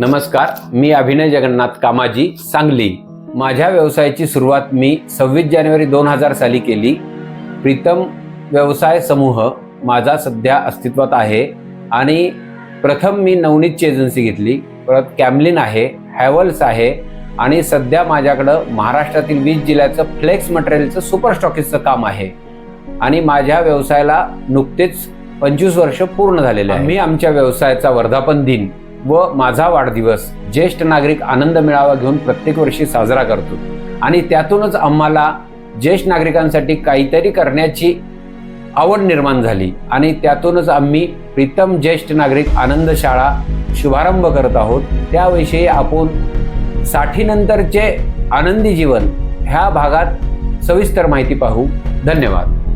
नमस्कार मी अभिनय जगन्नाथ कामाजी सांगली. माझ्या व्यवसायाची सुरुवात मी सव्वीस जानेवारी दोन हजार साली केली. प्रीतम व्यवसाय समूह माझा सध्या अस्तित्वात आहे आणि प्रथम मी नवनीतची एजन्सी घेतली. परत कॅमलिन आहे हॅवल्स आहे आणि सध्या माझ्याकडं महाराष्ट्रातील वीस जिल्ह्याचं फ्लेक्स मटेरियलचं सुपर स्टॉकिसचं काम आहे. आणि माझ्या व्यवसायाला नुकतेच पंचवीस वर्ष पूर्ण झालेले आहे. मी आमच्या व्यवसायाचा वर्धापन दिन व माझा वाढदिवस ज्येष्ठ नागरिक आनंद मेळावा घेऊन प्रत्येक वर्षी साजरा करतो. आणि त्यातूनच आम्हाला ज्येष्ठ नागरिकांसाठी काहीतरी करण्याची आवड निर्माण झाली. आणि त्यातूनच आम्ही प्रीतम ज्येष्ठ नागरिक आनंद शाळा शुभारंभ करत आहोत. त्याविषयी आपण साठीनंतरचे आनंदी जीवन ह्या भागात सविस्तर माहिती पाहू. धन्यवाद.